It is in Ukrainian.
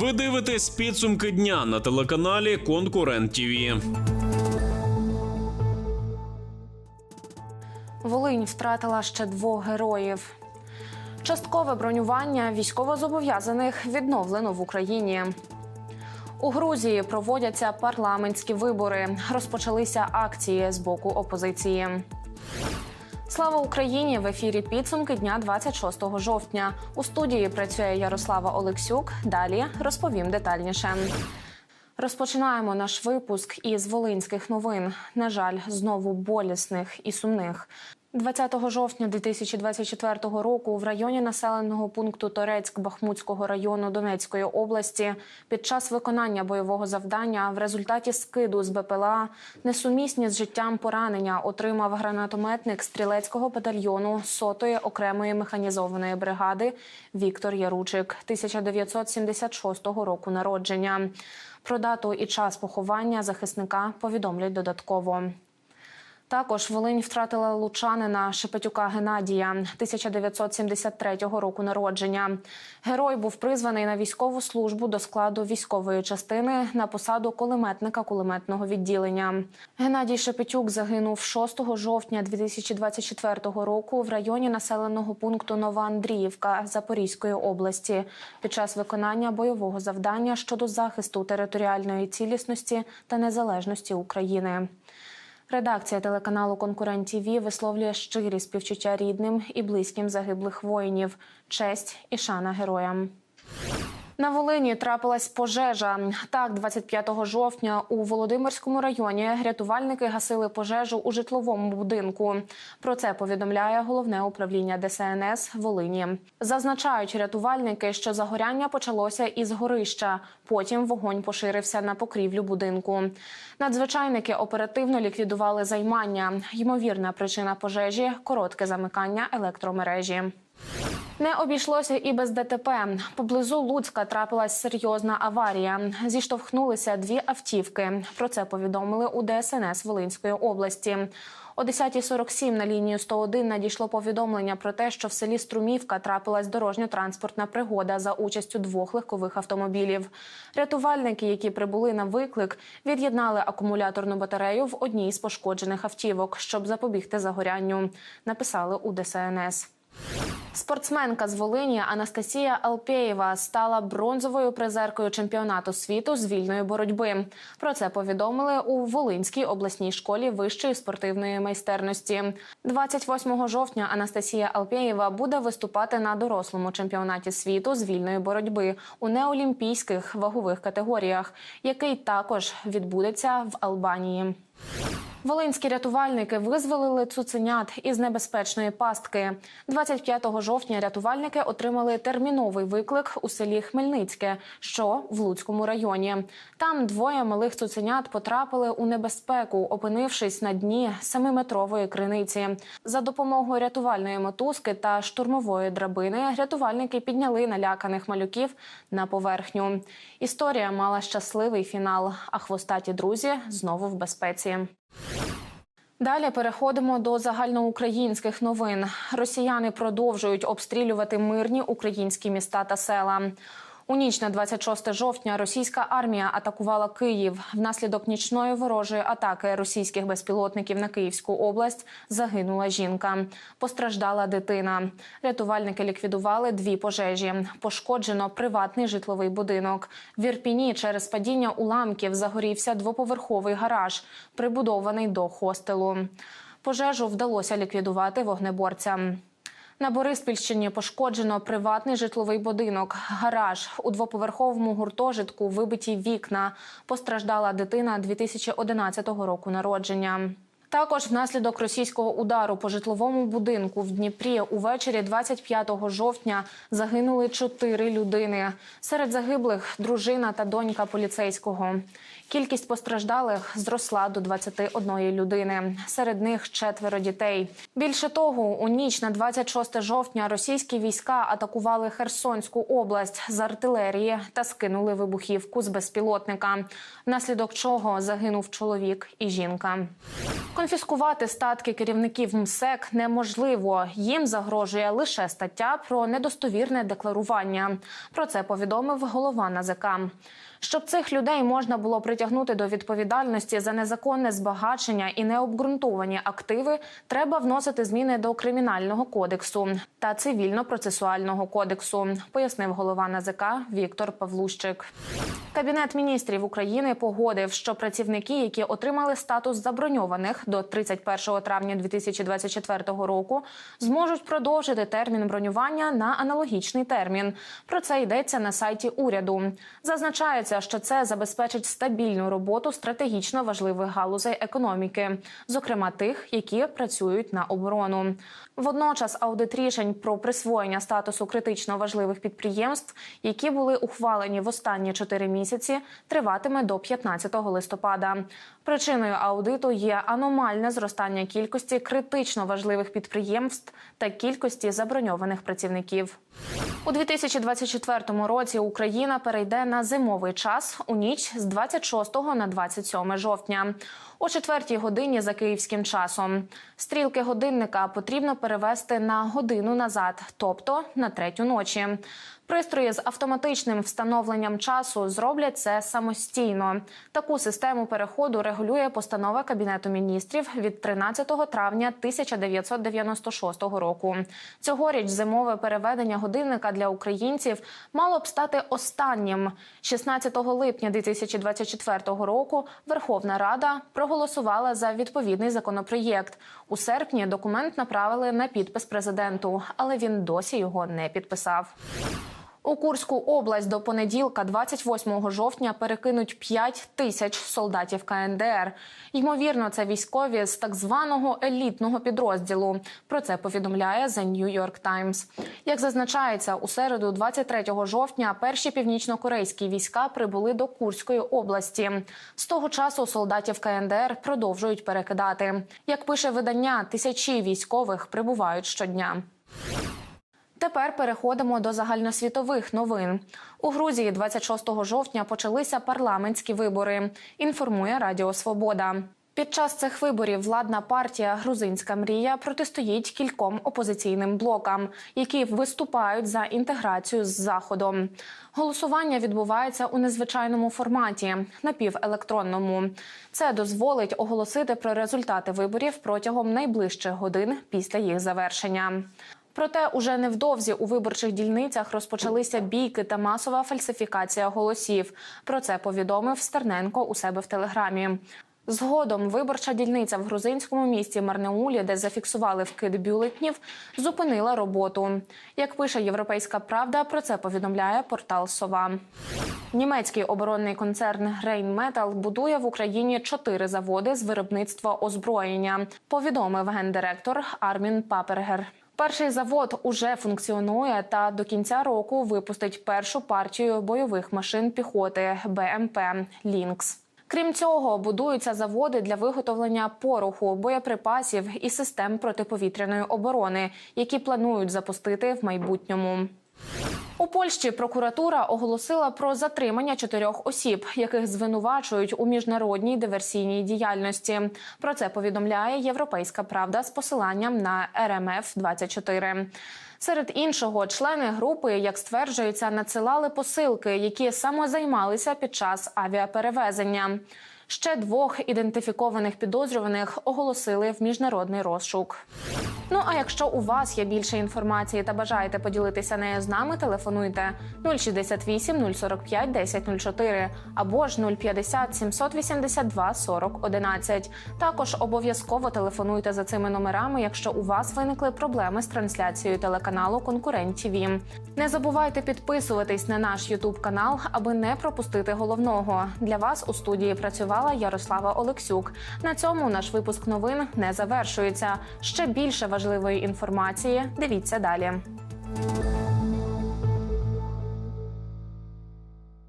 Ви дивитесь підсумки дня на телеканалі Конкурент ТІВІ. Волинь втратила ще двох героїв. Часткове бронювання військовозобов'язаних відновлено в Україні. У Грузії проводяться парламентські вибори. Розпочалися акції з боку опозиції. Слава Україні! В ефірі підсумки дня 26 жовтня. У студії працює Ярослава Олексюк. Далі розповім детальніше. Розпочинаємо наш випуск із волинських новин. На жаль, знову болісних і сумних. 20 жовтня 2024 року в районі населеного пункту Торецьк Бахмутського району Донецької області під час виконання бойового завдання в результаті скиду з БПЛА несумісні з життям поранення отримав гранатометник стрілецького батальйону сотої окремої механізованої бригади Віктор Яручик 1976 року народження. Про дату і час поховання захисника повідомлять додатково. Також Волинь втратила лучанина Шепетюка Геннадія 1973 року народження. Герой був призваний на військову службу до складу військової частини на посаду кулеметника кулеметного відділення. Геннадій Шепетюк загинув 6 жовтня 2024 року в районі населеного пункту Нова Андріївка Запорізької області під час виконання бойового завдання щодо захисту територіальної цілісності та незалежності України. Редакція телеканалу Конкурент ТІВІ висловлює щирі співчуття рідним і близьким загиблих воїнів, честь і шана героям. На Волині трапилась пожежа. Так, 25 жовтня у Володимирському районі рятувальники гасили пожежу у житловому будинку. Про це повідомляє головне управління ДСНС Волині. Зазначають рятувальники, що загоряння почалося із горища. Потім вогонь поширився на покрівлю будинку. Надзвичайники оперативно ліквідували займання. Ймовірна причина пожежі коротке замикання електромережі. Не обійшлося і без ДТП. Поблизу Луцька трапилась серйозна аварія. Зіштовхнулися дві автівки. Про це повідомили у ДСНС Волинської області. О 10.47 на лінію 101 надійшло повідомлення про те, що в селі Струмівка трапилась дорожньо-транспортна пригода за участю двох легкових автомобілів. Рятувальники, які прибули на виклик, від'єднали акумуляторну батарею в одній з пошкоджених автівок, щоб запобігти загорянню. Написали у ДСНС. Спортсменка з Волині Анастасія Алпєєва стала бронзовою призеркою чемпіонату світу з вільної боротьби. Про це повідомили у Волинській обласній школі вищої спортивної майстерності. 28 жовтня Анастасія Алпєєва буде виступати на дорослому чемпіонаті світу з вільної боротьби у неолімпійських вагових категоріях, який також відбудеться в Албанії. Волинські рятувальники визволили цуценят із небезпечної пастки. 25 жовтня рятувальники отримали терміновий виклик у селі Хмельницьке, що в Луцькому районі. Там двоє малих цуценят потрапили у небезпеку, опинившись на дні семиметрової криниці. За допомогою рятувальної мотузки та штурмової драбини рятувальники підняли наляканих малюків на поверхню. Історія мала щасливий фінал, а хвостаті друзі знову в безпеці. Далі переходимо до загальноукраїнських новин. Росіяни продовжують обстрілювати мирні українські міста та села. У ніч на 26 жовтня російська армія атакувала Київ. Внаслідок нічної ворожої атаки російських безпілотників на Київську область загинула жінка. Постраждала дитина. Рятувальники ліквідували дві пожежі. Пошкоджено приватний житловий будинок. В Ірпіні через падіння уламків загорівся двоповерховий гараж, прибудований до хостелу. Пожежу вдалося ліквідувати вогнеборцям. На Бориспільщині пошкоджено приватний житловий будинок, гараж у двоповерховому гуртожитку вибиті вікна. Постраждала дитина 2011 року народження. Також внаслідок російського удару по житловому будинку в Дніпрі увечері 25 жовтня загинули чотири людини. Серед загиблих дружина та донька поліцейського. Кількість постраждалих зросла до 21 людини. Серед них четверо дітей. Більше того, у ніч на 26 жовтня російські війська атакували Херсонську область з артилерії та скинули вибухівку з безпілотника, внаслідок чого загинув чоловік і жінка. Конфіскувати статки керівників МСЕК неможливо. Їм загрожує лише стаття про недостовірне декларування. Про це повідомив голова НАЗК. Щоб цих людей можна було притягнути до відповідальності за незаконне збагачення і необґрунтовані активи, треба вносити зміни до кримінального кодексу та цивільно-процесуального кодексу, пояснив голова НАЗК Віктор Павлущик. Кабінет міністрів України погодив, що працівники, які отримали статус заброньованих до 31 травня 2024 року, зможуть продовжити термін бронювання на аналогічний термін. Про це йдеться на сайті уряду. Зазначається, що це забезпечить стабільну роботу стратегічно важливих галузей економіки, зокрема тих, які працюють на оборону. Водночас аудит рішень про присвоєння статусу критично важливих підприємств, які були ухвалені в останні чотири місяці, триватиме до 15 листопада. Причиною аудиту є аномальне зростання кількості критично важливих підприємств та кількості заброньованих працівників. У 2024 році Україна перейде на зимовий час у ніч з 26 на 27 жовтня. О четвертій годині за київським часом. Стрілки годинника потрібно перевести на годину назад, тобто на третю ночі. Пристрої з автоматичним встановленням часу зроблять це самостійно. Таку систему переходу регулює постанова Кабінету міністрів від 13 травня 1996 року. Цьогоріч зимове переведення годинника для українців мало б стати останнім. 16 липня 2024 року Верховна Рада проголосувала за відповідний законопроєкт. У серпні документ направили на підпис президенту, але він досі його не підписав. У Курську область до понеділка, 28 жовтня, перекинуть 5 тисяч солдатів КНДР. Ймовірно, це військові з так званого елітного підрозділу. Про це повідомляє The New York Times. Як зазначається, у середу, 23 жовтня, перші північно-корейські війська прибули до Курської області. З того часу солдатів КНДР продовжують перекидати. Як пише видання, тисячі військових прибувають щодня. Тепер переходимо до загальносвітових новин. У Грузії 26 жовтня почалися парламентські вибори. Інформує Радіо Свобода. Під час цих виборів владна партія Грузинська мрія протистоїть кільком опозиційним блокам, які виступають за інтеграцію з заходом. Голосування відбувається у незвичайному форматі напівелектронному. Це дозволить оголосити про результати виборів протягом найближчих годин після їх завершення. Проте уже невдовзі у виборчих дільницях розпочалися бійки та масова фальсифікація голосів. Про це повідомив Стерненко у себе в телеграмі. Згодом виборча дільниця в грузинському місті Марнеулі, де зафіксували вкид бюлетнів, зупинила роботу. Як пише Європейська Правда, про це повідомляє портал Сова. Німецький оборонний концерн Rheinmetall будує в Україні чотири заводи з виробництва озброєння. Повідомив гендиректор Армін Папергер. Перший завод уже функціонує та до кінця року випустить першу партію бойових машин піхоти БМП Лінкс. Крім цього, будуються заводи для виготовлення пороху, боєприпасів і систем протиповітряної оборони, які планують запустити в майбутньому. У Польщі прокуратура оголосила про затримання чотирьох осіб, яких звинувачують у міжнародній диверсійній діяльності. Про це повідомляє Європейська Правда з посиланням на РМФ 24 Серед іншого, члени групи, як стверджується, надсилали посилки, які самозаймалися під час авіаперевезення. Ще двох ідентифікованих підозрюваних оголосили в міжнародний розшук. Ну а якщо у вас є більше інформації та бажаєте поділитися нею з нами, телефонуйте 068 045 1004 або ж 050 782 40 11. Також обов'язково телефонуйте за цими номерами, якщо у вас виникли проблеми з трансляцією телеканалу Конкурент ТВ. Не забувайте підписуватись на наш Ютуб канал, аби не пропустити головного. Для вас у студії працювала Ярослава Олексюк. На цьому наш випуск новин не завершується. Ще більше важливої інформації. Дивіться далі.